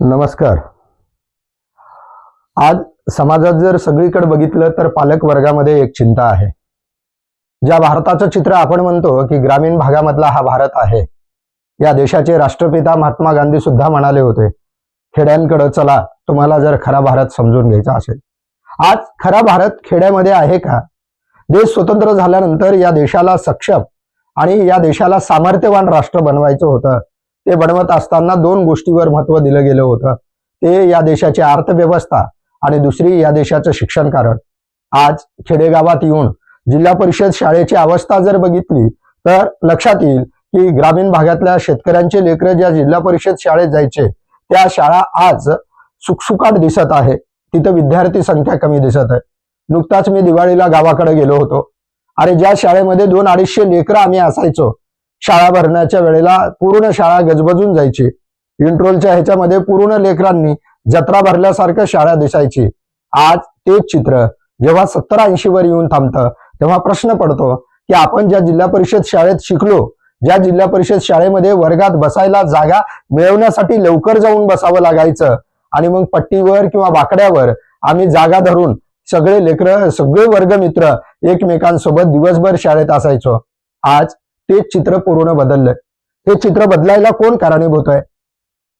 नमस्कार. आज समाजात जर सगळीकडे बघितलं तर पालक वर्गामध्ये एक चिंता आहे. ज्या भारताचं चित्र आपण म्हणतो की ग्रामीण भागामधला हा भारत आहे या देशाचे राष्ट्रपिता महात्मा गांधी सुद्धा म्हणाले होते खेड्यांकडे चला तुम्हाला जर खरा भारत समजून घ्यायचा असेल. आज खरा भारत खेड्यामध्ये आहे का? देश स्वतंत्र झाल्यानंतर या देशाला सक्षम आणि या देशाला सामर्थ्यवान राष्ट्र बनवायचं होतं ते बनवत असताना दोन गोष्टीवर महत्त्व दिलं गेलं होतं. ते या देशाची अर्थव्यवस्था आणि दुसरी या देशाचं शिक्षण कारण. आज खेडेगावात येऊन जिल्हा परिषद शाळेची अवस्था जर बघितली तर लक्षात येईल की ग्रामीण भागातल्या शेतकऱ्यांचे लेकरं ज्या जिल्हा परिषद शाळेत जायचे त्या शाळा आज सुकसुकाट दिसत आहे. तिथं विद्यार्थी संख्या कमी दिसत आहे. नुकताच मी दिवाळीला गावाकडे गेलो होतो. आणि ज्या शाळेमध्ये दोन अडीचशे लेकरं आम्ही असायचो शाळा भरण्याच्या वेळेला पूर्ण शाळा गजबजून जायची. इंट्रोलच्या ह्याच्यामध्ये पूर्ण लेकरांनी जत्रा भरल्यासारखं शाळा दिसायची. आज तेच चित्र. जेव्हा सत्तर ऐंशी वर येऊन थांबतं तेव्हा प्रश्न पडतो की आपण ज्या जिल्हा परिषद शाळेत शिकलो ज्या जिल्हा परिषद शाळेमध्ये वर्गात बसायला जागा मिळवण्यासाठी लवकर जाऊन बसावं लागायचं आणि मग पट्टीवर किंवा बाकड्यावर आम्ही जागा धरून सगळे लेकरं सगळे वर्गमित्र एकमेकांसोबत दिवसभर शाळेत असायचो. आज तेच चित्र पूर्ण बदललंय. हे चित्र बदलायला कोण कारणीभूत आहे?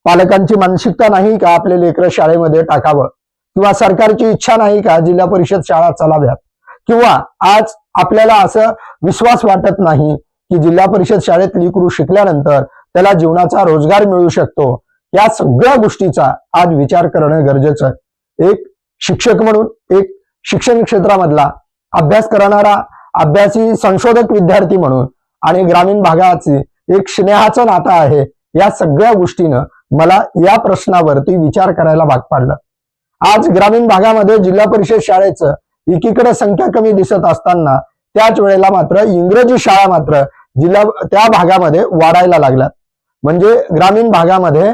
पालकांची मानसिकता नाही का आपले लेकरं शाळेमध्ये टाकावं? किंवा सरकारची इच्छा नाही का जिल्हा परिषद शाळा चालाव्यात? किंवा आज आपल्याला असं विश्वास वाटत नाही की जिल्हा परिषद शाळेत लिकरू शिकल्यानंतर त्याला जीवनाचा रोजगार मिळू शकतो? या सगळ्या गोष्टीचा आज विचार करणं गरजेचं आहे. एक शिक्षक म्हणून एक शिक्षण क्षेत्रामधला अभ्यास करणारा अभ्यासी संशोधक विद्यार्थी म्हणून आणि ग्रामीण भागाचे एक स्नेहाचं नातं आहे या सगळ्या गोष्टीनं मला या प्रश्नावरती विचार करायला भाग पाडलं. आज ग्रामीण भागामध्ये जिल्हा परिषद शाळेचं एकीकडे संख्या कमी दिसत असताना त्याच वेळेला मात्र इंग्रजी शाळा मात्र जिल्हा त्या भागामध्ये वाढायला लागल्यात. म्हणजे ग्रामीण भागामध्ये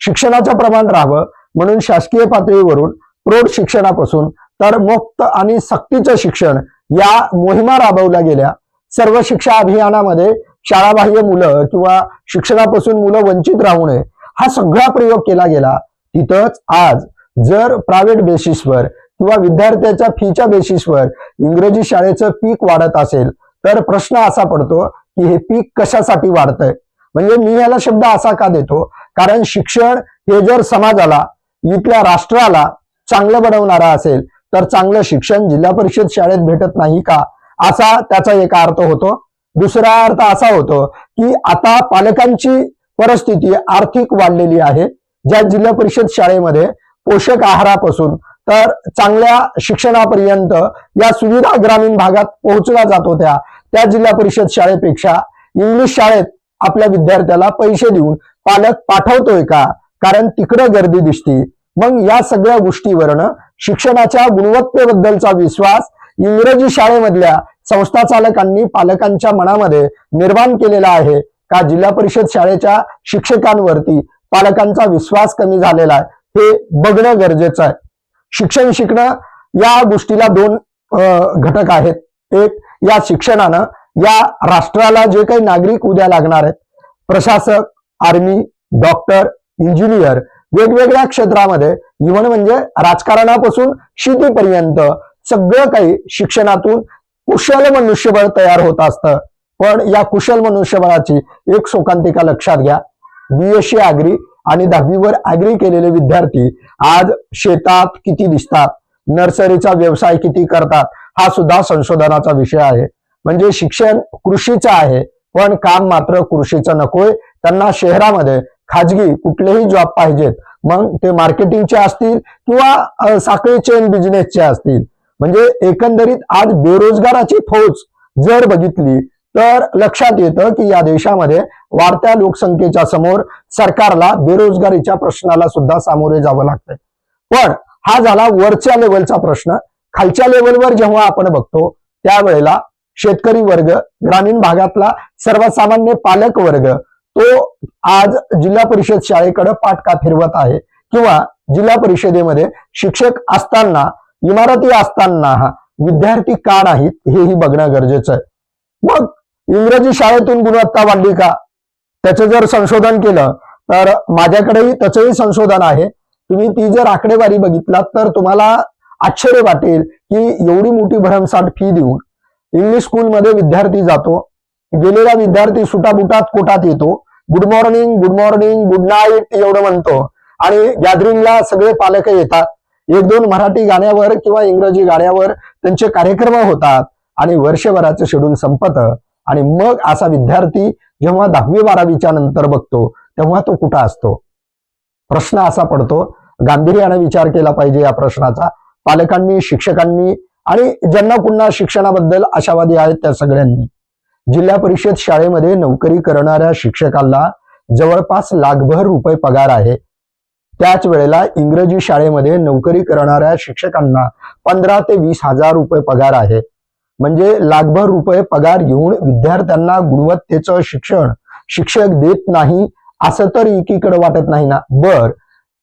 शिक्षणाचं प्रमाण राहावं म्हणून शासकीय पातळीवरून प्रौढ शिक्षणापासून तर मुक्त आणि सक्तीचं शिक्षण या मोहिमा राबवल्या गेल्या. सर्व शिक्षा अभियानामध्ये शाळाबाह्य मुलं किंवा शिक्षणापासून मुलं वंचित राहू नये हा सगळा प्रयोग केला गेला. तिथंच आज जर प्रायव्हेट बेसिसवर किंवा विद्यार्थ्याच्या फीच्या बेसिसवर इंग्रजी शाळेचं पीक वाढत असेल तर प्रश्न असा पडतो की हे पीक कशासाठी वाढतंय? म्हणजे मी याला शब्द असा का देतो? कारण शिक्षण हे जर समाजाला इथल्या राष्ट्राला चांगलं बनवणारा असेल तर चांगलं शिक्षण जिल्हा परिषद शाळेत भेटत नाही का? असा त्याचा एक अर्थ होतो. दुसरा अर्थ असा होतो की आता पालकांची परिस्थिती आर्थिक वाढलेली आहे. ज्या जिल्हा परिषद शाळेमध्ये पोषक आहारापासून तर चांगल्या शिक्षणापर्यंत या सुविधा ग्रामीण भागात पोहोचल्या जात होत्या. त्या जिल्हा परिषद शाळेपेक्षा इंग्लिश शाळेत आपल्या विद्यार्थ्याला पैसे देऊन पालक पाठवतोय का? कारण तिकडं गर्दी दिसती. मग या सगळ्या गोष्टीवरनं शिक्षणाच्या गुणवत्तेबद्दलचा विश्वास इंग्रजी शाळेमधल्या संस्था चालकांनी पालकांच्या मनामध्ये निर्माण केलेला आहे का? जिल्हा परिषद शाळेच्या शिक्षकांवरती पालकांचा विश्वास कमी झालेला आहे. हे बघणं गरजेचं आहे. शिक्षण शिकणं या गोष्टीला दोन घटक आहेत. एक या शिक्षणानं या राष्ट्राला जे काही नागरिक उद्या लागणार आहेत प्रशासक आर्मी डॉक्टर इंजिनियर वेगवेगळ्या क्षेत्रामध्ये इव्हन म्हणजे राजकारणापासून शेतीपर्यंत सगळं काही शिक्षणातून कुशल मनुष्यबळ तयार होत असतं. पण या कुशल मनुष्यबळाची एक शोकांतिका लक्षात घ्या. बीएससी आग्री आणि दहावीवर आग्री केलेले विद्यार्थी आज शेतात किती दिसतात? नर्सरीचा व्यवसाय किती करतात? हा सुद्धा संशोधनाचा विषय आहे. म्हणजे शिक्षण कृषीचं आहे पण काम मात्र कृषीचं नकोय. त्यांना शहरामध्ये खाजगी कुठलेही जॉब पाहिजेत. मग ते मार्केटिंगचे असतील किंवा साखळी चेन बिझनेसचे असतील. म्हणजे एकंदरीत आज बेरोजगाराची फौज जर बघितली तर लक्षात येतं की या देशामध्ये वाढत्या लोकसंख्येच्या समोर सरकारला बेरोजगारीच्या प्रश्नाला सुद्धा सामोरे जावं लागतंय. पण हा झाला वरच्या लेवलचा प्रश्न. खालच्या लेवलवर जेव्हा आपण बघतो त्यावेळेला शेतकरी वर्ग ग्रामीण भागातला सर्वसामान्य पालक वर्ग तो आज जिल्हा परिषद शाळेकडे पाटका फिरवत आहे किंवा जिल्हा परिषदेमध्ये शिक्षक असताना इमारती असताना हा विद्यार्थी का नाहीत हेही बघणं गरजेचं आहे. मग इंग्रजी शाळेतून गुणवत्ता वाढली का? त्याचं जर संशोधन केलं तर माझ्याकडेही त्याचंही संशोधन आहे. तुम्ही ती जर आकडेवारी बघितलात तर तुम्हाला आश्चर्य वाटेल की एवढी मोठी भरमसाठ फी देऊन इंग्लिश स्कूलमध्ये विद्यार्थी जातो. गेलेला विद्यार्थी सुटाबुटात कोटात येतो. Good morning good morning good night एवढं म्हणतो. आणि गॅदरिंगला सगळे पालक येतात. एक दोन मराठी गाण्यावर किंवा इंग्रजी गाण्यावर त्यांचे कार्यक्रम होतात आणि वर्षभराचं शेड्यूल संपत. आणि मग असा विद्यार्थी जेव्हा दहावी बारावीच्या नंतर बघतो तेव्हा तो कुठं असतो? प्रश्न असा पडतो. गांभीर्याने विचार केला पाहिजे या प्रश्नाचा. पालकांनी शिक्षकांनी आणि ज्यांना पुन्हा शिक्षणाबद्दल आशावादी आहेत त्या सगळ्यांनी. जिल्हा परिषद शाळेमध्ये नोकरी करणाऱ्या शिक्षकाला जवळपास लाखभर रुपये पगार आहे. त्याच वेळेला इंग्रजी शाळेमध्ये नोकरी करणाऱ्या शिक्षकांना पंधरा ते वीस हजार रुपये पगार आहे. म्हणजे लाखभर रुपये पगार घेऊन विद्यार्थ्यांना गुणवत्तेचं शिक्षण शिक्षक देत नाही असं तर एकीकडे वाटत नाही ना. बर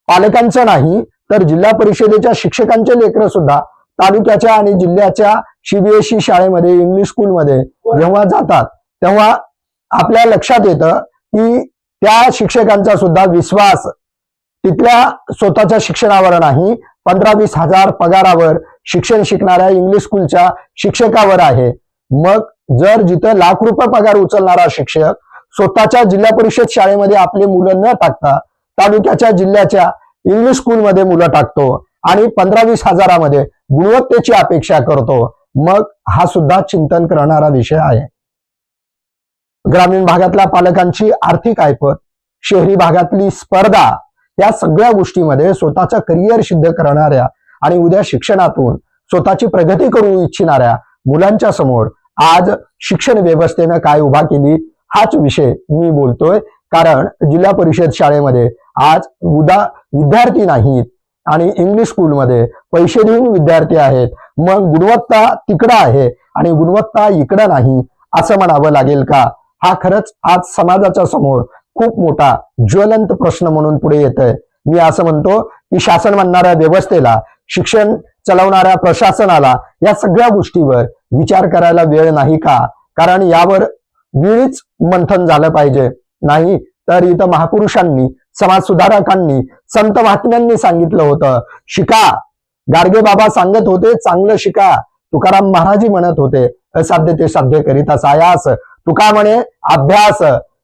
पालकांचं नाही तर जिल्हा परिषदेच्या शिक्षकांचे लेकरं सुद्धा तालुक्याच्या आणि जिल्ह्याच्या सीबीएसई शाळेमध्ये इंग्लिश स्कूलमध्ये जेव्हा जातात तेव्हा आपल्या लक्षात येतं की त्या शिक्षकांचा सुद्धा विश्वास तिथल्या स्वतःच्या शिक्षणावर नाही पंधरा वीस हजार पगारावर शिक्षण शिकणाऱ्या इंग्लिश स्कूलच्या शिक्षकावर आहे. मग जर जिथं लाख रुपये पगार उचलणारा शिक्षक स्वतःच्या जिल्हा परिषद शाळेमध्ये आपले मुलं न टाकता तालुक्याच्या जिल्ह्याच्या इंग्लिश स्कूलमध्ये मुलं टाकतो आणि पंधरा वीस हजारामध्ये गुणवत्तेची अपेक्षा करतो मग हा सुद्धा चिंतन करणारा विषय आहे. ग्रामीण भागातल्या पालकांची आर्थिक ऐपत शहरी भागातली स्पर्धा या सगळ्या गोष्टीमध्ये स्वतःचं करिअर सिद्ध करणाऱ्या आणि उद्या शिक्षणातून स्वतःची प्रगती करू इच्छिणाऱ्या मुलांच्या समोर आज शिक्षण व्यवस्थेनं काय उभा केली हाच विषय मी बोलतोय. कारण जिल्हा परिषद शाळेमध्ये आज उदा विद्यार्थी नाहीत आणि इंग्लिश स्कूलमध्ये पैसे देऊन विद्यार्थी आहेत. मग गुणवत्ता तिकडं आहे आणि गुणवत्ता इकडं नाही असं म्हणावं लागेल का? हा खरंच आज समाजाच्या समोर खूप मोठा ज्वलंत प्रश्न म्हणून पुढे येत आहे मी असं म्हणतो की शासन म्हणणाऱ्या व्यवस्थेला शिक्षण चालवणाऱ्या प्रशासनाला या सगळ्या गोष्टीवर विचार करायला वेळ नाही का? कारण यावर वेळीच मंथन झालं पाहिजे. नाही तर इथं महापुरुषांनी समाज सुधारकांनी संत महात्म्यांनी सांगितलं होतं शिका. गाडगे बाबा सांगत होते चांगलं शिका. तुकाराम महाराजी म्हणत होते असाध्य ते साध्य करीता सायास तुका म्हणे अभ्यास.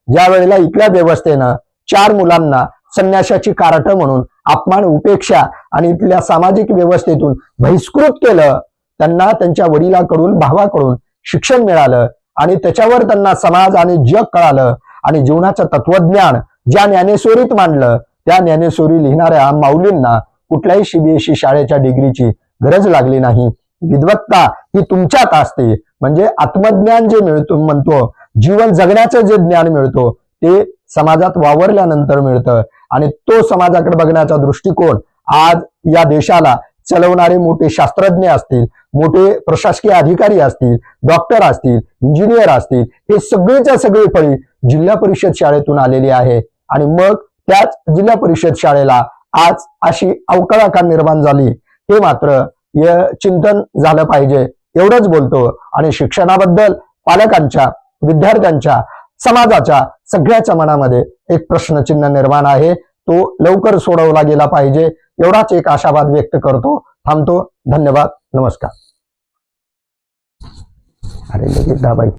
ज्या वेळेला इथल्या व्यवस्थेनं चार मुलांना संन्याशाची कारट म्हणून अपमान उपेक्षा आणि इथल्या सामाजिक व्यवस्थेतून बहिष्कृत केलं त्यांना त्यांच्या वडिलाकडून भावाकडून शिक्षण मिळालं आणि त्याच्यावर त्यांना समाज आणि जग कळालं आणि जीवनाचं तत्वज्ञान ज्या ज्ञानेश्वरीत मांडलं त्या ज्ञानेश्वरी लिहिणाऱ्या माऊलींना कुठल्याही सीबीएसई शाळेच्या डिग्रीची गरज लागली नाही. विद्वत्ता ही तुमच्यात असते. म्हणजे आत्मज्ञान जे मिळतो म्हणतो जीवन जगण्याचं जे ज्ञान मिळतो ते समाजात वावरल्यानंतर मिळतं. आणि तो समाजाकडे बघण्याचा दृष्टिकोन आज या देशाला चालवणारे मोठे शास्त्रज्ञ असतील मोठे प्रशासकीय अधिकारी असतील डॉक्टर असतील इंजिनियर असतील हे सगळेच्या सगळे फळी जिल्हा परिषद शाळेतून आलेली आहे. आणि मग त्याच जिल्हा परिषद शाळेला आज अशी अवकळा निर्माण झाली. हे मात्र चिंतन झालं पाहिजे एवढंच बोलतो. आणि शिक्षणाबद्दल पालकांच्या विद्यार्थ्यांच्या समाजाच्या सगळ्याच्या मनामध्ये एक प्रश्नचिन्ह निर्माण आहे. तो लवकर सोडवला गेला पाहिजे. एवढाच एक आशावाद व्यक्त करतो. थांबतो. धन्यवाद. नमस्कार. अरे लगेच दाबाई